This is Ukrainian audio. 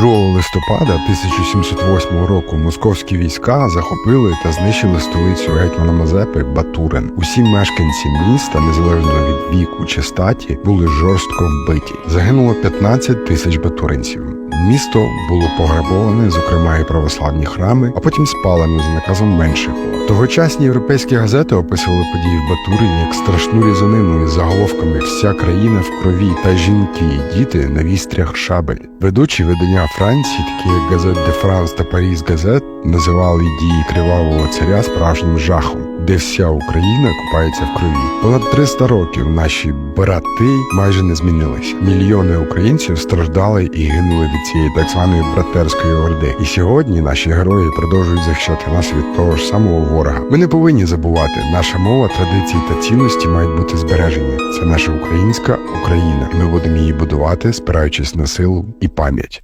2 листопада 1708 року московські війська захопили та знищили столицю гетьмана Мазепи Батурин. Усі мешканці міста, незалежно від віку чи статі, були жорстко вбиті. Загинуло 15 тисяч батуринців. Місто було пограбоване, зокрема і православні храми, а потім спалено за наказом Меншикова. Тогочасні європейські газети описували події в Батурині як страшну різанину із заголовками Вся країна в крові та жінки і діти на вістрях шабель. Ведучі видання Франції, такі як Газет де Франс та Паріз Газет, називали дії кривавого царя справжнім жахом, де вся Україна купається в крові. Понад 300 років наші брати майже не змінилися. Мільйони українців страждали і гинули від цієї так званої братерської орди. І сьогодні наші герої продовжують захищати нас від того ж самого ворога. Ми не повинні забувати, наша мова, традиції та цінності мають бути збережені. Це наша українська Україна, і ми будемо її будувати, спираючись на силу і пам'ять.